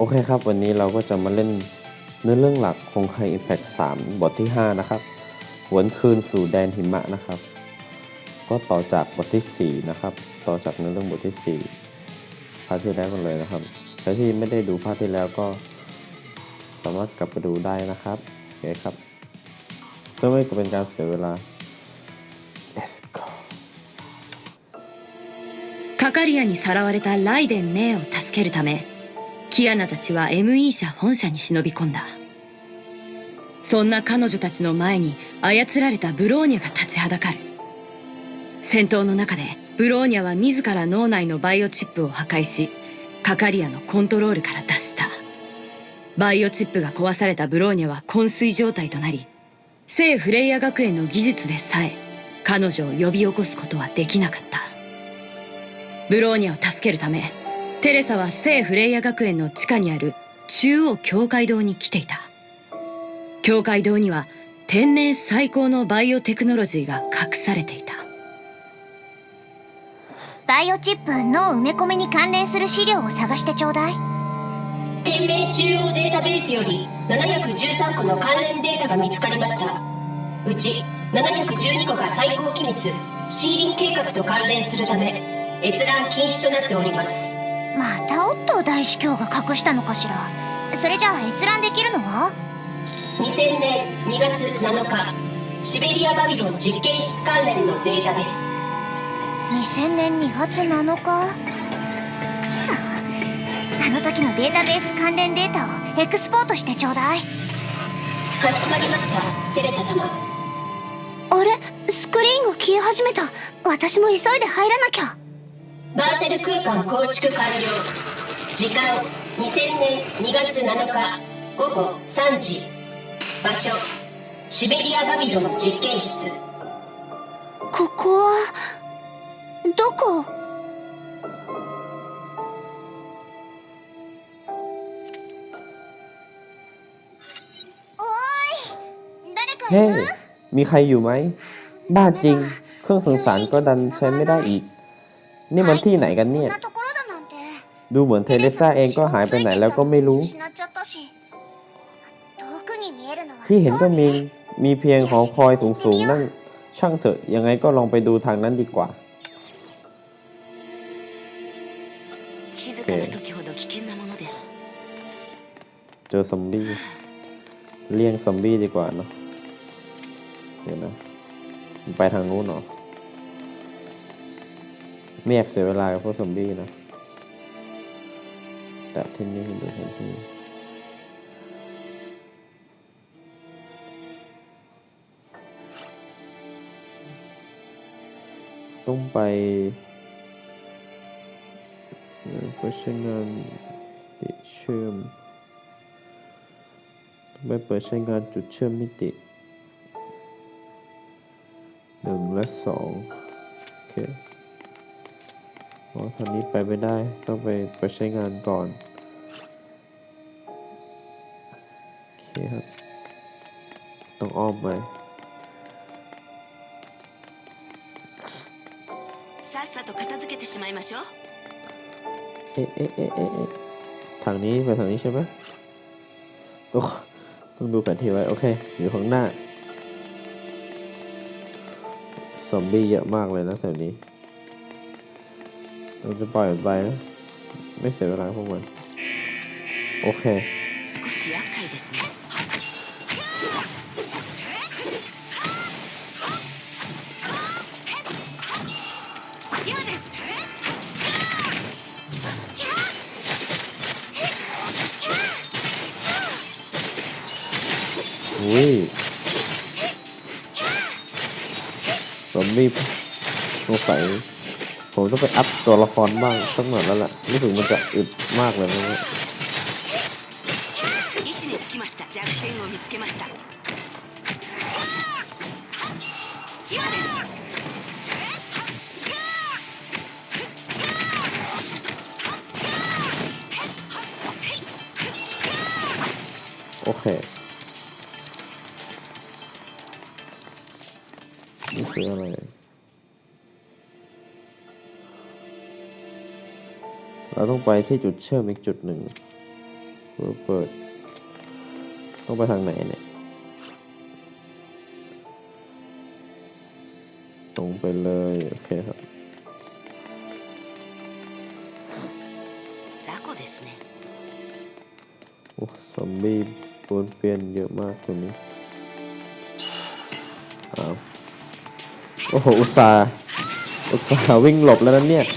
โอเคครับ วันนี้เราก็จะมาเล่นเนื้อเรื่องหลักคงไคอิมแพค3บทที่ 5 นะครับ หวนคืนสู่แดนหิมะนะครับ ก็ต่อจากบทที่ 4 นะครับ ต่อจากเนื้อเรื่องบทที่ 4 ภาคที่แล้วกันเลยนะครับใครที่ไม่ได้ดูภาคที่แล้วก็ สามารถกลับไปดูได้นะครับโอเคครับ เพื่อไม่ให้เป็นการเสียเวลา let's go カカリアにさらわれたライデン・メイを助けるため キアナたちは ME 社本社に忍び込んだ。そんな彼女たちの前に操られたブローニャが立ちはだかる。戦闘の中でブローニャは自ら脳内のバイオチップを破壊しカカリアのコントロールから脱した。バイオチップが壊されたブローニャは昏睡状態となり聖フレイヤ学園の技術でさえ彼女を呼び起こすことはできなかった。ブローニャを助けるためテレサは聖フレイヤ学園の地下にある中央教会堂に来ていた。教会堂には天命最高のバイオテクノロジーが隠されていた。バイオチップ脳埋め込みに関連する資料を探してちょうだい。天命中央データベースより713個の関連データが見つかりました。うち712個が最高機密。シーリン計画と関連するため閲覧禁止となっておりますまたオットー大司教が隠したのかしら？それじゃあ閲覧できるのは？2000年2月7日シベリアバビロン実験室関連のデータです。2000年2月7日？くそ。あの時のデータベース関連データをエクスポートしてちょうだい。かしこまりましたテレサ様。あれ？スクリーンが消え始めた。私も急いで入らなきゃバーチャル空間構築完了時間2000年2月7日午後3時場所シベリアバビロン実験室ここはどこおーい誰かい เฮ้ る มีใครอยู่ไหม บ้าจริง เครื่องสื่อสารก็ดันใช้ไม่ได้อีก นี่มันที่ไหนกันเนี่ย ดูเหมือนเทเลซ่าเองก็หายไปไหนแล้วก็ไม่รู้ ที่เห็นก็มีมีเพียงหอคอยสูงๆนั่งช่างเถอะยังไงก็ลองไปดูทางนั้นดีกว่าเจอซอมบี้เลี่ยงซอมบี้ดีกว่านะเดี๋ยวนะไปทางนู้นเนาะ ไม่อยากเสียเวลากับพวกซอมบี้นะ แต่ที่นี่ดูแผนที่ต้องไปเอ่อเพื่อใช้งานติเชื่อมต้องไปเปิดใช้งานจุดเชื่อมมิติหนึ่งและสองโอเค อ๋อทางนี้ไปไม่ได้ ต้องไปเปิดใช้งานก่อน โอเคครับ ต้องอ้อมไป さっさと片付けてしまいましょう เอ๊ะเอ๊ะเอ๊ะเอ๊ะเอ๊ะทางนี้ไปทางนี้ใช่ไหมต้องต้องดูแผนที่ไว้ โอเค อยู่ข้างหน้า ซอมบี้เยอะมากเลยนะแถวนี้ เราจะปล่อยไปนะไม่เสียเวลาพวกมัน โอเคอุ้ยผมนี่องสัย ผมต้องไปอัพตัวละครบ้างสักหน่อยแล้วล่ะรู้สึกมันจะอึดมากเลยนะเนี่ย位 เราต้องไปที่จุดเชื่อมอีกจุดหนึ่งเปิด ต้องไปทางไหนเนี่ยตรงไปเลย โอเคครับโอ้ซอมบี้ปนเปลี่ยนเยอะมากตัวนี้อ้าวโอ้โหอุตสาอุตสาวิ่งหลบแล้วนั่นเนี่ย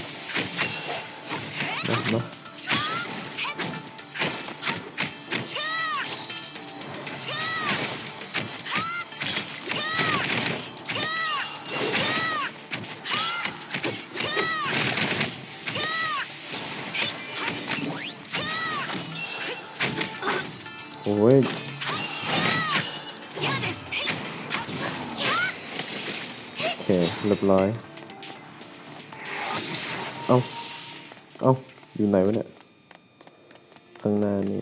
อยู่ไหนวะเนี่ยข้างหน้านี่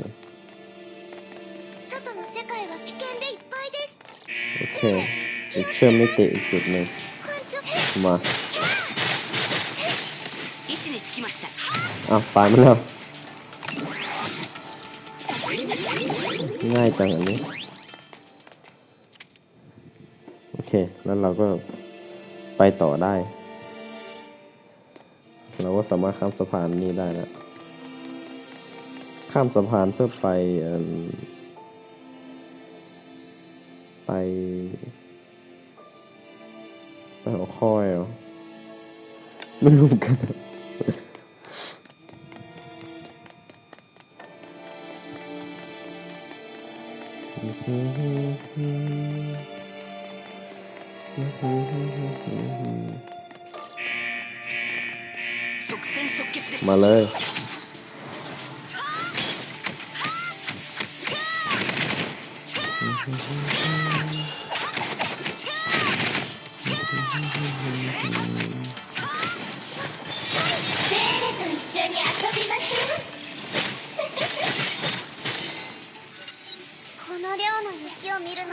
โอเคอีกเชื่อมไม่ติดอีกจุดหนึ่งมาอ้าวตามันแล้วง่ายจังอันนี้โอเค แล้วเราก็ไปต่อได้ เราก็สามารถข้ามสะพานนี้ได้นะ ข้ามสะพานเพื่อไปไป ไปหัวข้อยเหรอไม่รู้กันอืม มาเลย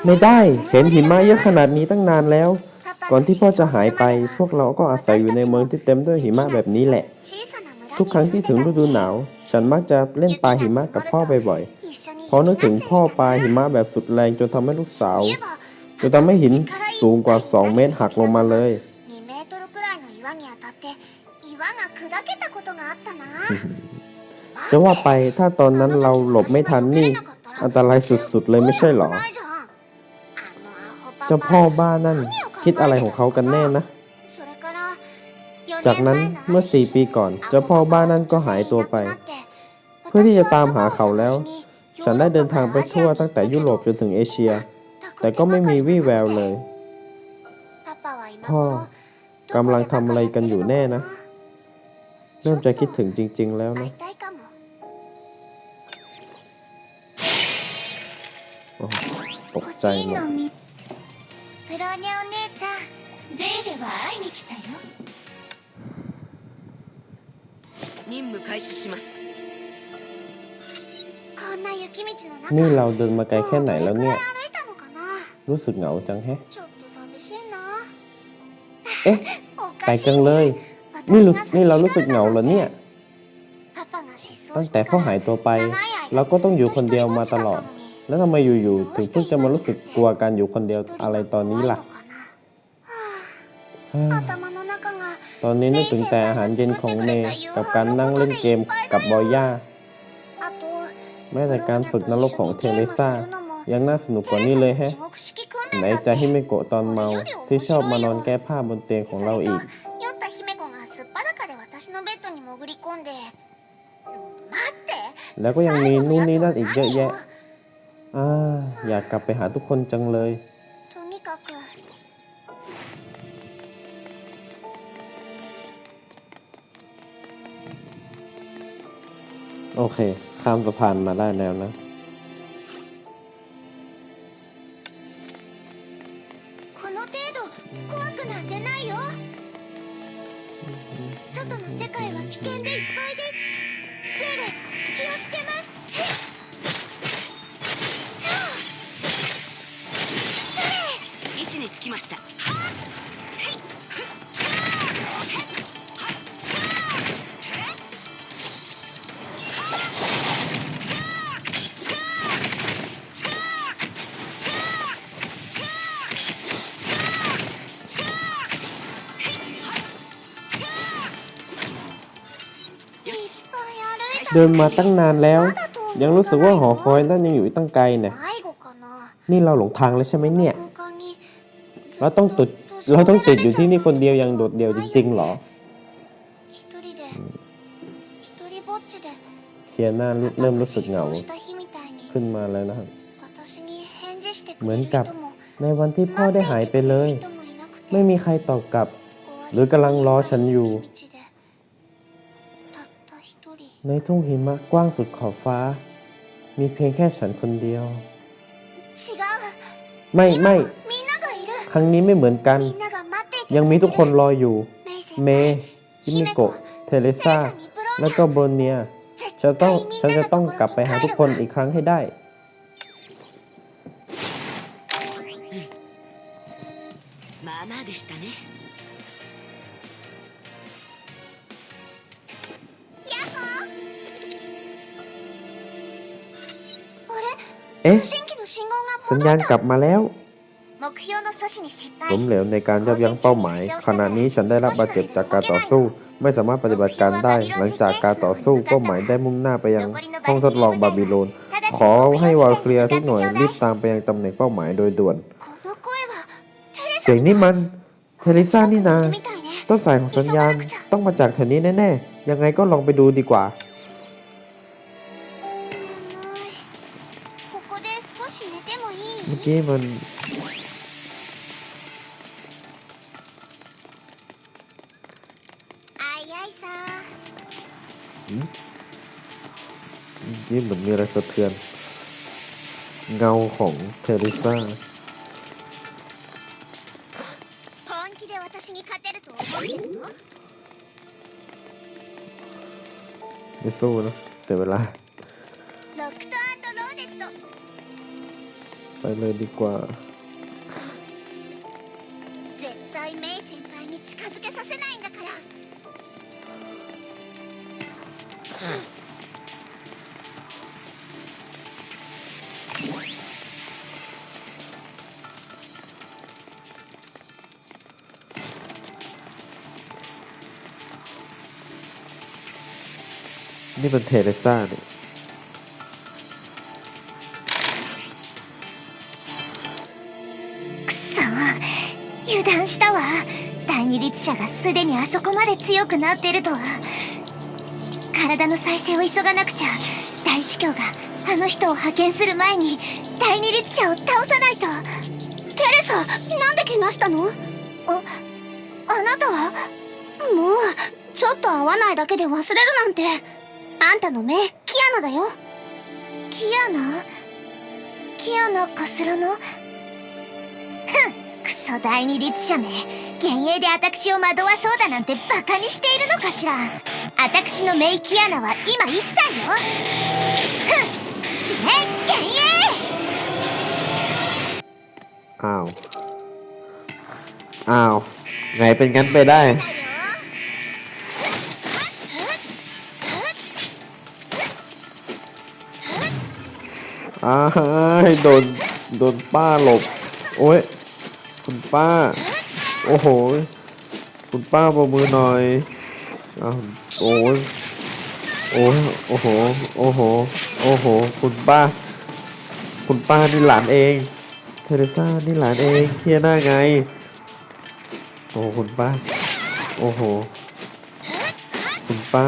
ไม่ได้เห็นหินมะเยอะขนาดนี้ตั้งนานแล้ว ก่อนที่พ่อจะหายไป พวกเราก็อาศัยอยู่ในเมืองที่เต็มด้วยหิมะแบบนี้แหละ ทุกครั้งที่ถึงฤดูหนาว ฉันมักจะเล่นปลาหิมะกับพ่อบ่อยๆเพราะนึกถึงพ่อปลาหิมะแบบสุดแรงจนทำให้ลูกสาวจนทำให้หินสูงกว่า 2 เมตรหักลงมาเลยจะว่าไปถ้าตอนนั้นเราหลบไม่ทันนี่ อันตรายสุดๆเลยไม่ใช่หรอ จ้าพ่อบ้านั่นคิดอะไรของเขากันแน่นะ จากนั้นเมื่อ4ปีก่อน เจ้าพ่อบ้านนั่นก็หายตัวไป เพื่อที่จะตามหาเขาแล้ว ฉันได้เดินทางไปทั่วตั้งแต่ยุโรปจนถึงเอเชีย แต่ก็ไม่มีวี่แววเลย พ่อกำลังทำอะไรกันอยู่แน่นะ เริ่มจะคิดถึงจริง ๆ แล้วนะตกใจหมด プロニャお姉ちゃんゼーレは会いに来たよ任務開始します こんな雪道の中 นี่เราเดินมาไกลแค่ไหนแล้วเนี่ย もうどれくらい歩いたのかな รู้สึกเหงาจังแฮะ ちょっと寂しいな เอ๊ะ お แปล か ก し จัง い เลย 私 นี่รู้ が นี่เรา 寂 รู้ し สึก が เหงา る เหรอเนี่ย パパが失踪 ตั้ง し แต่ て พ่อ から หายตัวไป 長い間 เราก็ต้องอยู่คนเดียวมาตลอด แล้วทำไมอยู่ๆถึงเพิ่งจะมารู้สึกกลัวการอยู่คนเดียวอะไรตอนนี้ล่ะ ตอนนี้นึกถึงแต่อาหารเย็นของเมย์กับการนั่งเล่นเกมกับบอย่าแม้แต่การฝึกนรกของเทเลซ่า ยังน่าสนุกกว่านี้เลยแฮะ ไหนจะฮิเมโกะตอนเมาที่ชอบมานอนแก้ผ้าบนเตียงของเราอีกแล้วก็ยังมีนู่นนี่นั่นอีกเยอะแยะ อ่า อยากกลับไปหาทุกคนจังเลย 何よとにかく โอเค ข้ามสะพานมาได้แล้วนะ เดินมาตั้งนานแล้ว ยังรู้สึกว่าหอคอยนั่นยังอยู่ตั้งไกลนะนี่เราหลงทางแล้วใช่ไหมเนี่ย เราต้องติดเราต้องติดอยู่ที่นี่คนเดียวยังโดดเดี่ยวจริงๆหรอเคียน่าเริ่มรู้สึกเหงาขึ้นมาแล้วนะครับ เหมือนกับในวันที่พ่อได้หายไปเลย ไม่มีใครตอบกลับ หรือกำลังรอฉันอยู่ ในทุ่งหิมะกว้างสุดขอบฟ้า มีเพียงแค่ฉันคนเดียว ไม่ไม่ครั้งนี้ไม่เหมือนกัน ยังมีทุกคนรออยู่ เมยิมิโกะเทเลซ่า และก็โบรเนียจะต้องฉันจะต้องกลับไปหาทุกคนอีกครั้งให้ได้ สัญญาณกลับมาแล้วผมเหลวในการยับยั้งเป้าหมาย ขณะนี้ฉันได้รับบาดเจ็บจากการต่อสู้ ไม่สามารถปฏิบัติการได้ หลังจากการต่อสู้เป้าหมายได้มุ่งหน้าไปยังห้องทดลองบาบิโลน ขอให้วอลเคลีย์ทุกหน่วยรีบตามไปยังตำแหน่งเป้าหมายโดยด่วน เสียงนี้มัน เทลิซ่านี่นาต้นสายของสัญญาณต้องมาจากแถวนี้แน่ๆ ยังไงก็ลองไปดูดีกว่า มื่อกี้มันนี่เหมือนมีอะไรสะเทือน เงาของเทเรซ่าไม่สู้นะเสียเวลา ไปเลยดีกว่า 絶対メイ先輩に近づけさせないんだから นี่เป็นเทเรซ่าเนี่ย 者がすでにあそこまで強くなってるとは。体の再生を急がなくちゃ。大司教があの人を派遣する前に第二律者を倒さないと。テレサなんで来ましたの？ああなたは？もうちょっと会わないだけで忘れるなんて。あんたの目キアナだよ。キアナ？キアナかすらの？クソ第二律者め幻影で私を惑わそうだなんてバカにしているのかしら私のメイキアナは今1歳よふん死ね幻影 อ้าว อ้าว ไงเป็นงั้นไปได้ อ้ายโดน โดนป้าหลบ โอ้ย คุณป้า โอ้โห คุณป้าประมือหน่อยอ้าวโอ้ยโอ้โอ้โห โอ้โห โอ้โห คุณป้า คุณป้านี่หลานเอง เทเรซ่านี่หลานเองเฮียหน้าไง โอ้คุณป้า โอ้โห คุณป้า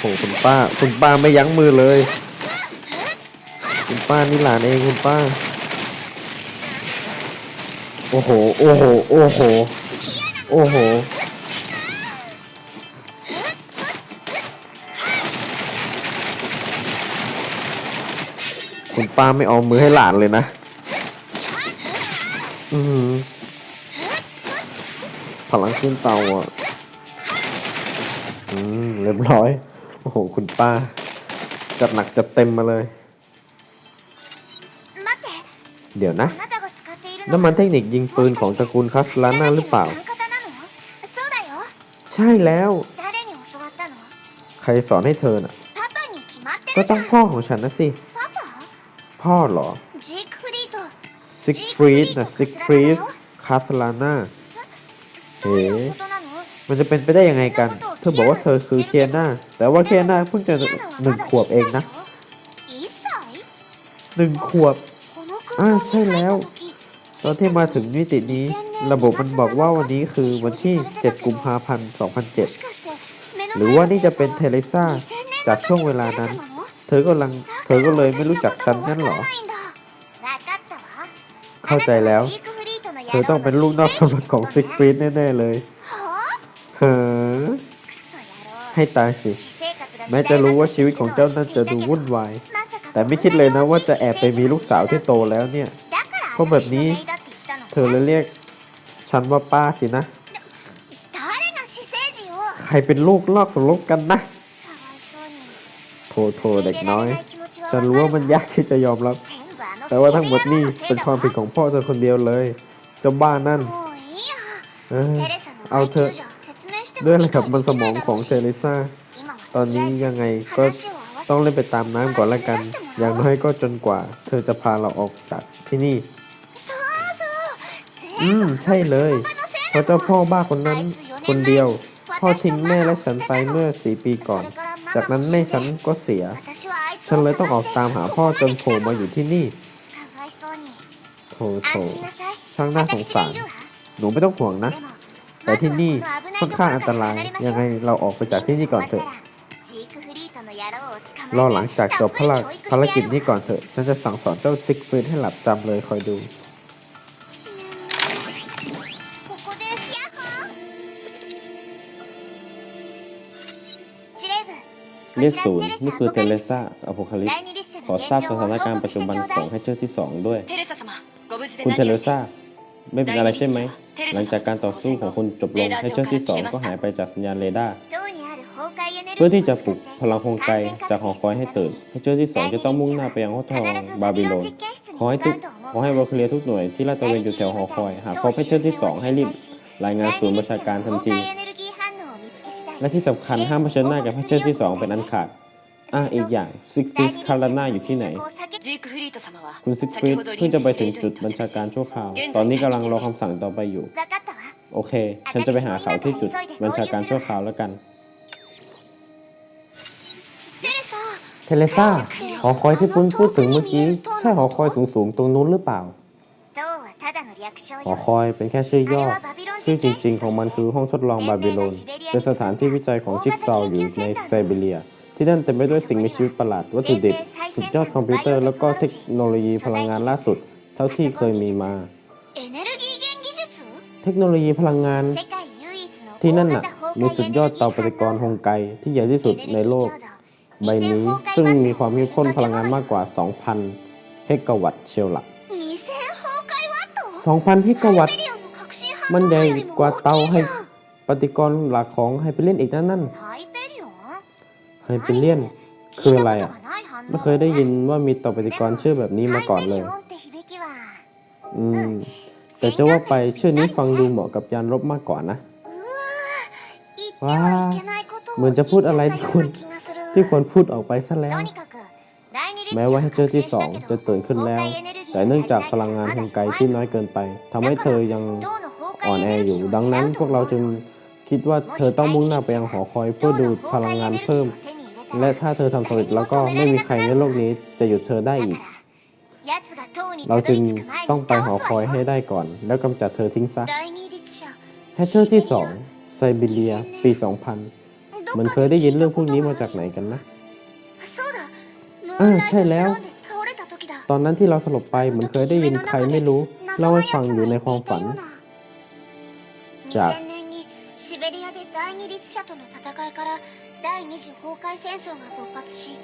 โอ้โหคุณป้า คุณป้าไม่ยั้งมือเลย คุณป้านี่หลานเองคุณป้า โอ้โห โอ้โห โอ้โห โอ้โห คุณป้าไม่เอามือให้หลานเลยนะ อือหือพลังขึ้นเตาอะ อืม เรียบร้อย โอ้โห คุณป้า จัดหนักจัดเต็มมาเลย เดี๋ยวนะ น้ำมันเทคนิคยิงปืนของตระกูลคาสลาน่าหรือเปล่า ใช่แล้ว ใครสอนให้เธอน่ะ ก็ต้องพ่อของฉันนะสิ พ่อหรอซิกฟรีดนะซิกฟรีดคาสลาน่าเฮ้มันจะเป็นไปได้ยังไงกัน เธอบอกว่าเธอคือเคีน่าแต่ว่าเคีน่าเพิ่งจะหนึ่งขวบเองนะหนึ่งขวบอ่าใช่แล้ว ตอนที่มาถึงนิตินี้ ระบบมันบอกว่าวันนี้คือวันที่ 7 กุมภาพันธ์2007 หรือว่านี่จะเป็นเทเลซ่าจากช่วงเวลานั้น เธอก็ลังเธอก็เลยไม่รู้จักฉันนั่นหรอ เข้าใจแล้ว เธอต้องเป็นลูกนอกสมบัติของซิกฟรีดแน่ๆเลยเฮ้อ ให้ตายสิแม้จะรู้ว่าชีวิตของเจ้านั่นจะดูวุ่นวาย แต่ไม่คิดเลยนะว่าจะแอบไปมีลูกสาวที่โตแล้วเนี่ยเพราะแบบนี้ เธอเลยเรียก ฉันว่าป้าสินะ ใครเป็นลูกลอกสมรบกันนะโถโถเด็กน้อย ฉันรู้ว่ามันยากที่จะยอมรับ แต่ว่าทั้งหมดนี้เป็นความผิดของพ่อเธอคนเดียวเลยจ้าบ้านนั่นเอาเธอ ด้วยแหละครับบนสมองของเซริซ่า ตอนนี้ยังไงก็ต้องเล่นไปตามน้ำก่อนละกัน อย่างน้อยก็จนกว่า เธอจะพาเราออกจากที่นี่ อืม ใช่เลย เพราะเจ้าพ่อบ้าคนนั้น คนเดียว พ่อทิ้งแม่และฉันไปเมื่อสี่ปีก่อน จากนั้นแม่ฉันก็เสีย ฉันเลยต้องออกตามหาพ่อจนโผล่มาอยู่ที่นี่โถโถช่างน่าสงสาร หนูไม่ต้องห่วงนะ แต่ที่นี่ค่อนข้างอันตราย ยังไงเราออกไปจากที่นี่ก่อนเถอะ รอหลังจากจบภารกิจนี้ก่อนเถอะ ฉันจะสั่งสอนเจ้าซิกฟินให้หลับจำเลยคอยดูเรียกศูนย์นี่คือเทเลซ่าอโพคาลิสขอทราบสถานการณ์ปัจจุบันของให้เจ้าที่สองด้วย คุณเทเลซ่า ไม่เป็นอะไรใช่ไหม หลังจากการต่อสู้ของคุณจบลงให้เจ้าที่สองก็หายไปจากสัญญาณเรดาร์เพื่อที่จะปลุกพลังคงไกลจากหอคอยให้ตื่นให้เจ้าที่สองจะต้องมุ่งหน้าไปยังห้องทองบาบิโลนขอให้ทุกขอให้วอลเคลียทุกหน่วยที่ลาดตระเวนอยู่แถวหอคอย หากพบให้เจ้าที่สองให้รีบรายงานศูนย์ประชาการทันทีและที่สำคัญห้ามเผชิญหน้ากับให้เจ้าที่สองเป็นอันขาด อ่าอีกอย่าง ซิกฟิสคาร์น่าอยู่ที่ไหน คุณซิกฟิสเพิ่งจะไปถึงจุดบัญชาการชั่วคราว ตอนนี้กำลังรอคำสั่งต่อไปอยู่ โอเค ฉันจะไปหาเขาที่จุดบัญชาการชั่วคราวแล้วกัน เทเลซ่า หอคอยที่ปุ้พูดถึงเมื่อกี้ ใช่หอคอยสูงๆตรงนู้นหรือเปล่า หอคอยเป็นแค่ชื่อย่อ ชื่อจริงๆ ของมันคือห้องทดลองบาบิโลน เป็นสถานที่วิจัยของจิ๊กซอว์อยู่ในไซบเรีย ที่นั่นเต็มไปด้วยสิ่งมีชีวิตประหลาด วัตถุดิบ สุดยอดคอมพิวเตอร์ แล้วก็เทคโนโลยีพลังงานล่าสุด เท่าที่เคยมีมา เทคโนโลยีพลังงาน ที่นั่นน่ะมีสุดยอดเตาปฏิกรณ์ฮงไกที่ใหญ่ที่สุดในโลกใบนี้ ซึ่งมีความเข้มข้นพลังงานมากกว่า 2,000 เฮกะวัตต์เชียวละ2,000 เฮกะวัตต์มันใหญ่กว่าเตาให้ปฏิกรณ์หลักของไฮเปอร์เลียนอีกนั่นนั่น ไฮเปอร์เลียนคืออะไรอะ ไม่เคยได้ยินว่ามีเตาปฏิกรณ์ชื่อแบบนี้มาก่อนเลย อืม แต่จะว่าไปชื่อนี้ฟังดูเหมาะกับยานรบมากกว่านะ ว้า เหมือนจะพูดอะไรที่ควรที่ควรพูดออกไปซะแล้ว แม้ว่าให้เจอที่สองจะตื่นขึ้นแล้ว แต่เนื่องจากพลังงานทางไกลที่น้อยเกินไปทำให้เธอยังอ่อนแออยู่ ดังนั้นพวกเราจึงคิดว่าเธอต้องมุ่งหน้าไปยังหอคอยเพื่อดูดพลังงานเพิ่ม และถ้าเธอทำสำเร็จแล้วก็ไม่มีใครในโลกนี้จะหยุดเธอได้อีก เราจึงต้องไปหอคอยให้ได้ก่อน แล้วกำจัดเธอทิ้งซะแฮชเชอร์ที่สองไซบีเรีย ปี 2000มือนเคยได้ยินเรื่องพวกนี้มาจากไหนกันนะอ่าใช่แล้ว ตอนนั้นที่เราสลบไปเหมือนเคยได้ยินใครไม่รู้เล่าให้ฟังอยู่ในความฝัน จาก 第二律者との戦いから第二次崩壊戦争が勃発し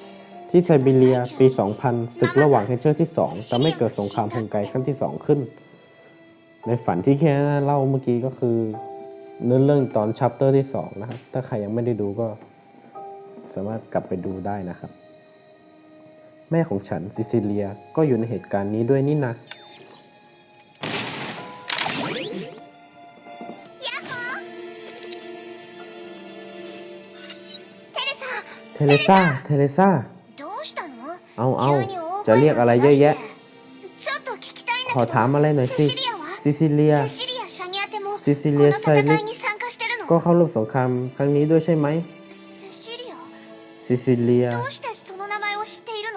ที่ไซบีเรียปี 2000 ศึกระหว่างเฮเชอร์ที่ 2ทำให้เกิดสงครามพงไกครั้งที่ 2 ขึ้น ในฝันที่แค่เล่าเมื่อกี้ก็คือเนื้อเรื่องตอนชัปเตอร์ที่ 2 นะครับ ถ้าใครยังไม่ได้ดูก็ สามารถกลับไปดูได้นะครับ แม่ของฉันซิซิเลียก็อยู่ในเหตุการณ์นี้ด้วยนี่นะ เรซ่า เทเรซ่า เอาเอาจะเรียกอะไรเยอะแยะ ขอถามอะไรหน่อยสิ ซิซิเลีย ซิซิเลียซิชายลิกก็เข้าร่วมสงครามครั้งนี้ด้วยใช่ไหม ซิซิเลีย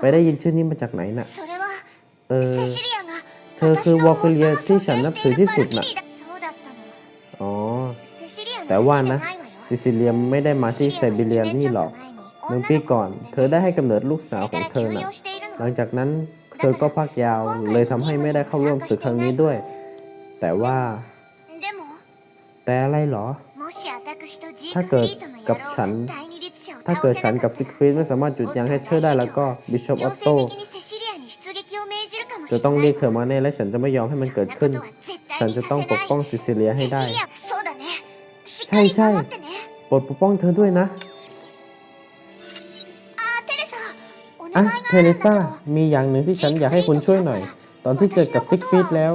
ไปได้ยินชื่อนี้มาจากไหนน่ะ เออ เธอคือวอลเกเลียที่ฉันนับถือที่สุดน่ะ อ๋อ แต่ว่านะ ซิซิเลียไม่ได้มาที่ไซบีเรียนี่หรอก หนึ่งปีก่อน เธอได้ให้กำเนิดลูกสาวของเธอน่ะ หลังจากนั้นเธอก็พักยาวเลยทำให้ไม่ได้เข้าร่วมศึกครั้งนี้ด้วย แต่ว่า แต่อะไรหรอ ถ้าเกิดกับฉัน ถ้าเกิดฉันกับซิกฟรีดไม่สามารถหยุดยั้งให้เชื่อได้แล้วก็บิชอปออโต้จะต้องเรียกเธอมาแน่และฉันจะไม่ยอมให้มันเกิดขึ้น ฉันจะต้องปกป้องซิซิเลียให้ได้ ใช่ใช่ปลดปกป้องเธอด้วยนะ อะเทเรซ่า มีอย่างหนึ่งที่ฉันอยากให้คุณช่วยหน่อย ตอนที่เจอกับซิกฟิดแล้ว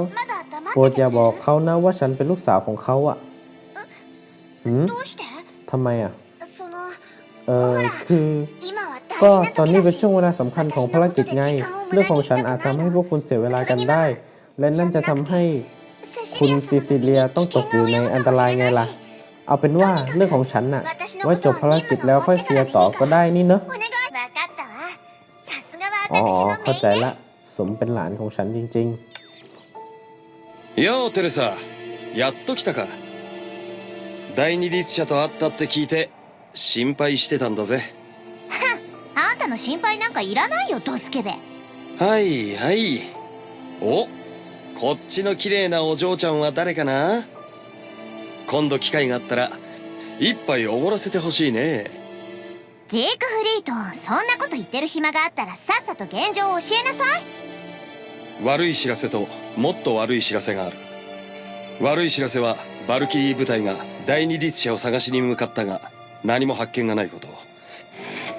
โปรดอย่าบอกเขานะว่าฉันเป็นลูกสาวของเขาอะหืมทำไมอะ เออคือ ก็ตอนนี้เป็นช่วงเวลาสำคัญของภารกิจไง เรื่องของฉันอาจทำให้พวกคุณเสียเวลากันได้ และนั่นจะทำให้คุณซิซิเลียต้องตกอยู่ในอันตรายไงล่ะ เอาเป็นว่าเรื่องของฉันน่ะ ไว้จบภารกิจแล้วค่อยเคลียร์ต่อก็ได้นี่เนอะ อ๋อ 私の เข้าใจ 命令 ละ สมเป็นหลานของฉันจริง ようテレサやっと来たか第二律者と会ったって聞いて心配してたんだぜあんたの心配なんかいらないよドスケベはいはいおこっちの綺麗なお嬢ちゃんは誰かな今度機会があったら一杯おごらせてほしいね ジークフリートそんなこと言ってる暇があったらさっさと現状を教えなさい。悪い知らせともっと悪い知らせがある。悪い知らせはバルキリー部隊が第二律者を探しに向かったが何も発見がないこと。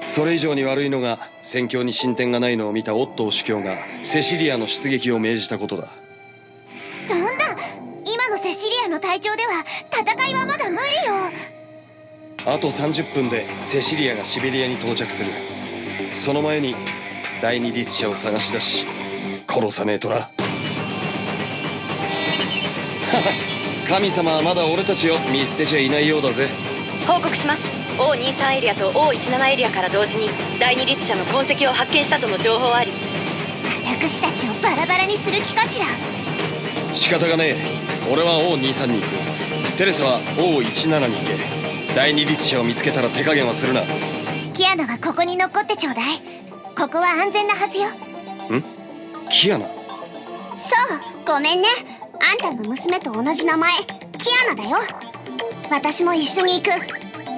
それ以上に悪いのが戦況に進展がないのを見たオットー主教がセシリアの出撃を命じたことだ。そんな今のセシリアの隊長では戦いはまだ無理よあと30分でセシリアがシベリアに到着する。その前に第二律者を探し出し殺さねえとな。神様はまだ俺たちを見捨てちゃいないようだぜ。報告します。O23 エリアと O17 エリアから同時に第二律者の痕跡を発見したとの情報あり。私たちをバラバラにする気かしら？仕方がねえ。俺は O23 に行く。テレサは O17 に行け第二律者を見つけたら手加減はするな。キアナはここに残ってちょうだい。ここは安全なはずよ。キアナそう。ごめんね。あんたの娘と同じ名前。キアナだよ。私も一緒に行く。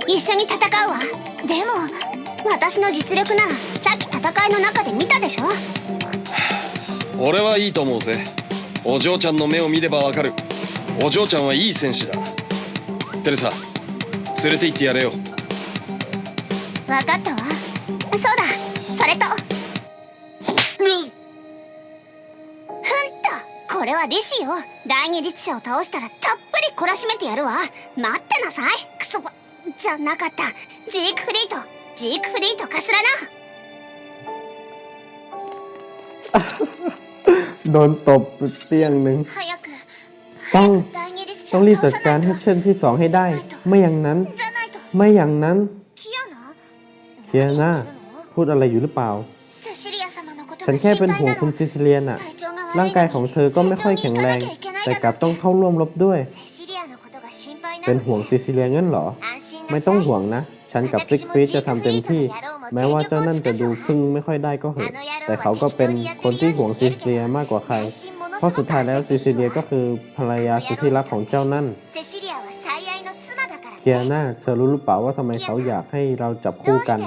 一緒に戦うわ。でも私の実力ならさっき戦いの中で見たでしょ。俺はいいと思うぜ。お嬢ちゃんの目を見ればわかる。お嬢ちゃんはいい戦士だ。テレサ連れて行ってやれよわかったわそうだそれとふんとこれは利子よ第二律者を倒したらたっぷり懲らしめてやるわ待ってなさいクソバじゃなかったジークフリートジークフリートかすらな ๆ โดนตบเตียงหนึ่ง 早く ต้อง ต้องรีบจัดการให้เช่นที่สองให้ได้ ไม่อย่างนั้น ไม่อย่างนั้น เคียนาพูดอะไรอยู่หรือเปล่า ฉันแค่เป็นห่วงคุณซิซิเลียนอะร่างกายของเธอก็ไม่ค่อยแข็งแรง แต่กลับต้องเข้าร่วมรบด้วย เป็นห่วงซิซิเลียนงั้นเหรอ ไม่ต้องห่วงนะ ฉันกับซิกฟรีจะทำเต็มที่ แม้ว่าเจ้านั่นจะดูพึ่งไม่ค่อยได้ก็เหอะแต่เขาก็เป็นคนที่ห่วงซิซิเลียมากกว่าใคร เพราะสุดท้ายแล้วเซซิเลียก็คือภรรยาสุดที่รักของเจ้านั่นเคียนาเธอรู้หรือเปล่าว่าทำไมเขาอยากให้เราจับคู่กัน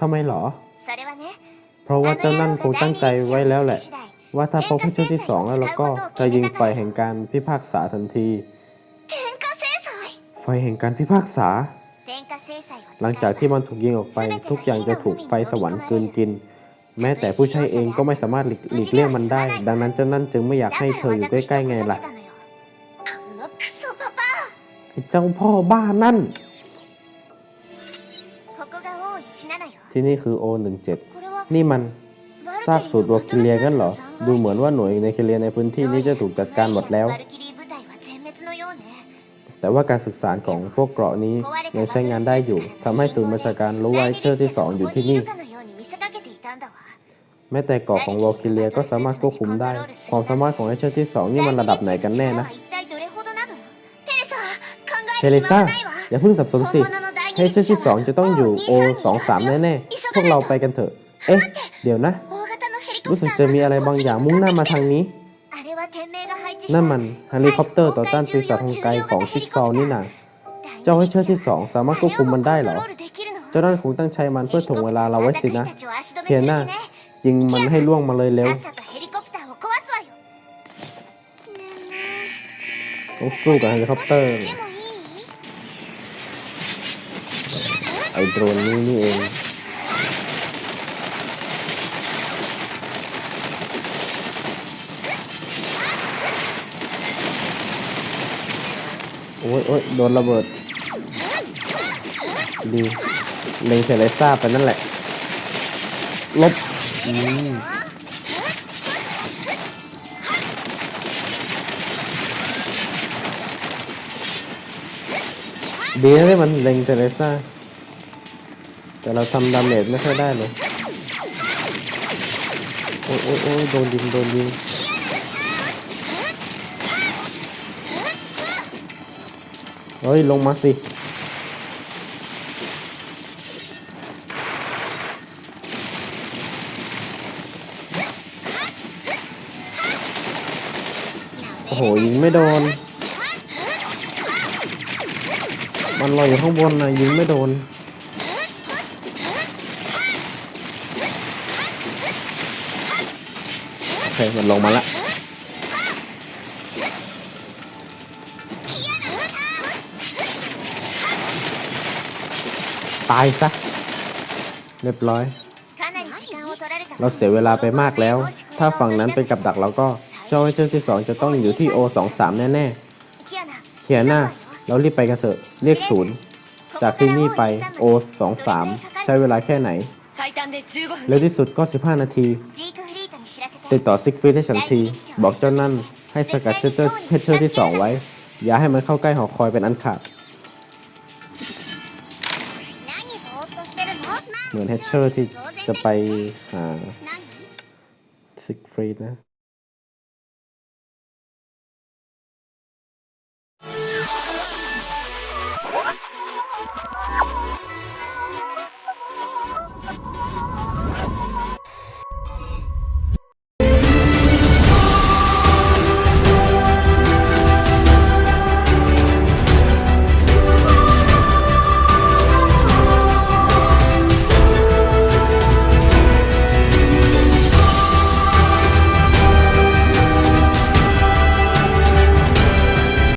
ทำไมหรอ เพราะว่าเจ้านั่นคงตั้งใจไว้แล้วแหละ ว่าถ้าพบผู้ช่วยที่สองแล้วเราก็จะยิงไฟแห่งการพิพากษาทันทีไฟแห่งการพิพากษา หลังจากที่มันถูกยิงออกไปทุกอย่างจะถูกไฟสวรรค์กืนกิน แม้แต่ผู้ใช้เองก็ไม่สามารถหลีกเลี่ยงมันได้ ดังนั้นเจ้านั่นจึงไม่อยากให้เธออยู่ใกล้ๆไงล่ะไอ้เจ้าพ่อบ้านั่น ที่นี่คือโอหนึ่งเจ็ดนี่มันซากสูตรวอลคิเลียกันเหรอ ดูเหมือนว่าหน่วยในคิเลียในพื้นที่นี้จะถูกจัดการหมดแล้ว แต่ว่าการศึกษาของพวกเกราะนี้ยังใช้งานได้อยู่ทำให้ศูนย์บัญชาการรู้ไว้เชื่อที่สองอยู่ที่นี่ แม้แต่เกาะของวอลคิเลียก็สามารถควบคุมได้ ความสามารถของไอเชอร์ที่ 2 นี่มันระดับไหนกันแน่นะ เทเลซ่า อย่าเพิ่งสับสนสิเฮเชอร์ที่ 2 จะต้องอยู่ O 2 3แน่ๆ พวกเราไปกันเถอะ เอ๊ะ เดี๋ยวนะ รู้สึกจะมีอะไรบางอย่างมุ่งหน้ามาทางนี้ นั่นมันเฮลิคอปเตอร์ต่อต้านปีศาจทางไกลของชิกซอว์นี่นาเจ้าไอเชอร์ที่ 2 สามารถควบคุมมันได้เหรอ เจ้านั่นคงตั้งใช้มันเพื่อถ่วงเวลาเราไว้สินะเทียน่า ยิงมันให้ล่วงมาเลยเร็วต้องสู้กับเฮลิคอปเตอร์ ไอโดรนนี่นี่เองโอ้ยโอ้ยโดนระเบิด ดี เล็งเทเลซ่าไปนั่นแหละ ลบอืม ดีนะที่มันเล็งเทเลซ่า แต่เราทำดาเมจไม่ค่อยได้เลย โอ้ยโอ้ยโอ้ยโดนยิงโดนยิงเฮ้ย ลงมาสิ โหยิงไม่โดน มันลอยอยู่ข้างบนนะยิงไม่โดน โอเค มันลงมาละตายซะ เรียบร้อย เราเสียเวลาไปมากแล้ว ถ้าฝั่งนั้นเป็นกับดักเราก็ เจ้าเจ้าที่สองจะต้องอยู่ที่โอสองสามแน่ๆเขียนหน้าเรารีบไปกันเถอะเรียกศูนย์ จากที่นี่ไปโอสองสามใช้เวลาแค่ไหน เร็วที่สุดก็ 15 นาที ติดต่อซิกฟีดให้ฉันที บอกเจ้านั่นให้สกัดเชเตอร์เพเชอร์ที่สองไว้ อย่าให้มันเข้าใกล้หอคอยเป็นอันขาดเหมือนเฮเชอร์ที่จะไปหาซิกฟรีนะ